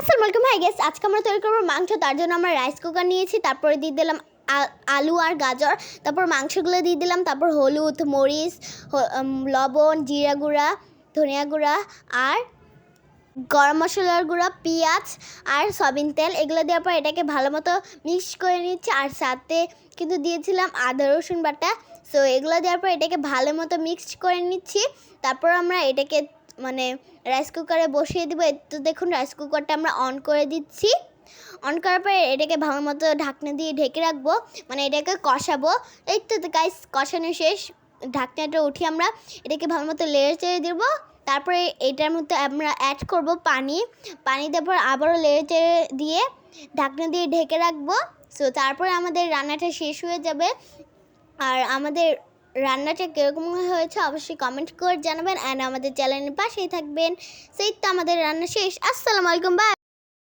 আসসালামু আলাইকুম। High guess আজকে আমরা তৈরি করব মাংস। তার জন্য আমরা রাইস কুকার নিয়েছি, তারপরে দিয়ে দিলাম আলু আর গাজর। তারপর মাংসগুলো দিয়ে দিলাম, তারপর হলুদ, মরিচ লবণ, জিরা গুঁড়া, ধনিয়া গুঁড়া আর গরম মশলার গুঁড়া, পেঁয়াজ আর সয়াবিন তেল। এগুলো দেওয়ার পর এটাকে ভালো মতো মিক্স করে নিচ্ছি। আর সাথে কিন্তু দিয়েছিলাম আদা, রসুন বাটা। সো এগুলো দেওয়ার পর এটাকে ভালো মতো মিক্সড করে নিচ্ছি। তারপর আমরা এটাকে মানে রাইস কুকারে বসিয়ে দিব। তো দেখুন রাইস কুকারটা আমরা অন করে দিচ্ছি। অন করার পরে এটাকে ভালো মতো ঢাকনা দিয়ে ঢেকে রাখব। মানে এটাকে কষাবো। এই তো গাইস কষানো শেষ। ঢাকনাটা উঠিয়ে আমরা এটাকে ভালো মতো লেয়ার চেড়ে দেবো। তারপরে এটার মধ্যে আমরা অ্যাড করব পানি। পানি দেওয়ার পর আবারও লেড়ে চেড়ে দিয়ে ঢাকনা দিয়ে ঢেকে রাখব। সো তারপরে আমাদের রান্নাটা শেষ হয়ে যাবে। আর আমাদের রান্নাটা কীরকম হয়েছে অবশ্যই কমেন্ট করে জানাবেন অ্যান্ড আমাদের চ্যানেলের পাশেই থাকবেন। সেই তো আমাদের রান্না শেষ। আসসালামু আলাইকুম বাই